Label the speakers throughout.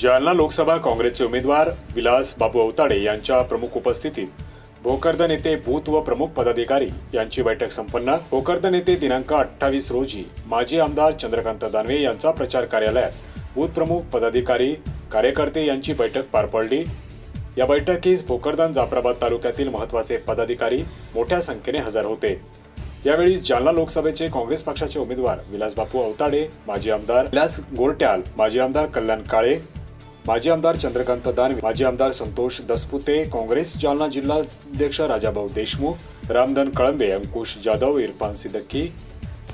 Speaker 1: जालना लोकसभा काँग्रेसचे उमेदवार विलास बाबू अवताडे यांच्या प्रमुख उपस्थितीत भोकरदन येथे बूथ व प्रमुख पदाधिकारी यांची बैठक संपन्न. भोकरदन येथे दिनांक अठ्ठावीस रोजी माजी आमदार चंद्रकांत दानवे यांचा प्रचार कार्यालयात बूथ प्रमुख पदाधिकारी कार्यकर्ते यांची बैठक पार पडली. या बैठकीस भोकरदन जाफराबाद तालुक्यातील महत्त्वाचे पदाधिकारी मोठ्या संख्येने हजर होते. यावेळी जालना लोकसभेचे काँग्रेस पक्षाचे उमेदवार विलास बापू अवताडे माजी आमदार विलास गोरट्याल माजी आमदार कल्याण काळे माजी आमदार चंद्रकांत दानवे माजी आमदार संतोष दसपुते काँग्रेस जालना जिल्हाध्यक्ष राजाभाऊ देशमुख रामधन कळंबे अंकुश जाधव इरफान सिद्दकी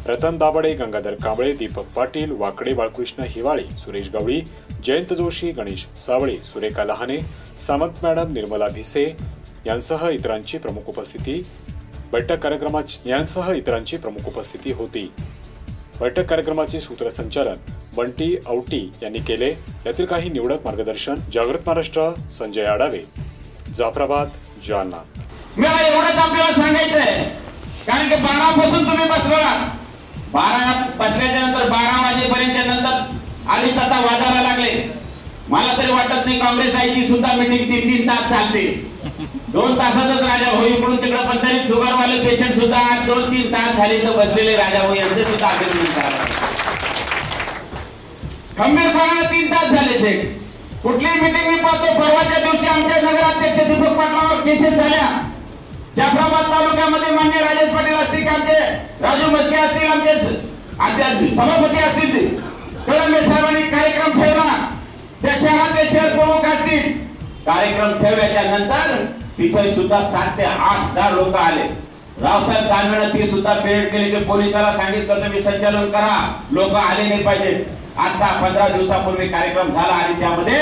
Speaker 1: रतन दाबडे गंगाधर कांबळे दीपक पाटील वाकडे बाळकृष्ण हिवाळे सुरेश गवळी जयंत जोशी गणेश सावळे सुरेखा लहाने सामंत मॅडम निर्मला भिसे यांसह इतरांची प्रमुख उपस्थिती. बैठक कार्यक्रमात यांसह इतरांची प्रमुख उपस्थिती होती. बैठक कार्यक्रमाचे सूत्रसंचालन बंटी औटी यांनी केले. यातील काही निवडक मार्गदर्शन जागृत महाराष्ट्र संजय आडावे. जाफराबाद जालना.
Speaker 2: मला एवढंच आपल्याला सांगायचंय. कारण की बारा पासून तुम्ही बसला बारा बसल्याच्या नंतर बारा वाजेपर्यंत नंतर आधीच आता वाजायला लागले. मला तरी वाटत नाही काँग्रेस आयची सुद्धा मिटिंग तीन तीन तास चालते. दोन तासातच राजा भाऊ इकडून तिकडे पण तरी शुगरवाले पेशंट सुद्धा दोन तीन तास झाले तर बसलेले राजा भाऊ यांचे सुद्धा अभिनंदन करा खंबीरपणाला तीन तास झाले सेठ. कुठलीही मिटिंग मी पाहतो परवाच्या दिवशी आमच्या नगराध्यक्ष दीपक पाटलावर केसेस झाल्या. जाफराबाद तालुक्यामध्ये मान्य राजेश पाटील असतील की आमचे? राजू मस्के असतील आमचे? सभापती असतील कळंबे साहेबांनी कार्यक्रम ठेवला. त्या शहरातले शहर प्रमुख कार्यक्रम ठेवल्याच्या नंतर तिथे सुद्धा सात ते आठ दहा लोक आले. रावसाहेब दानवेनं ती सुद्धा पेरेड केली की पोलिसाला सांगितलं तुम्ही संचालन करा. लोक आले नाही पाहिजे. आता पंधरा दिवसापूर्वी कार्यक्रम झाला आणि त्यामध्ये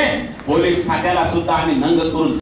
Speaker 2: पोलीस खात्याला सुद्धा आम्ही नंद करून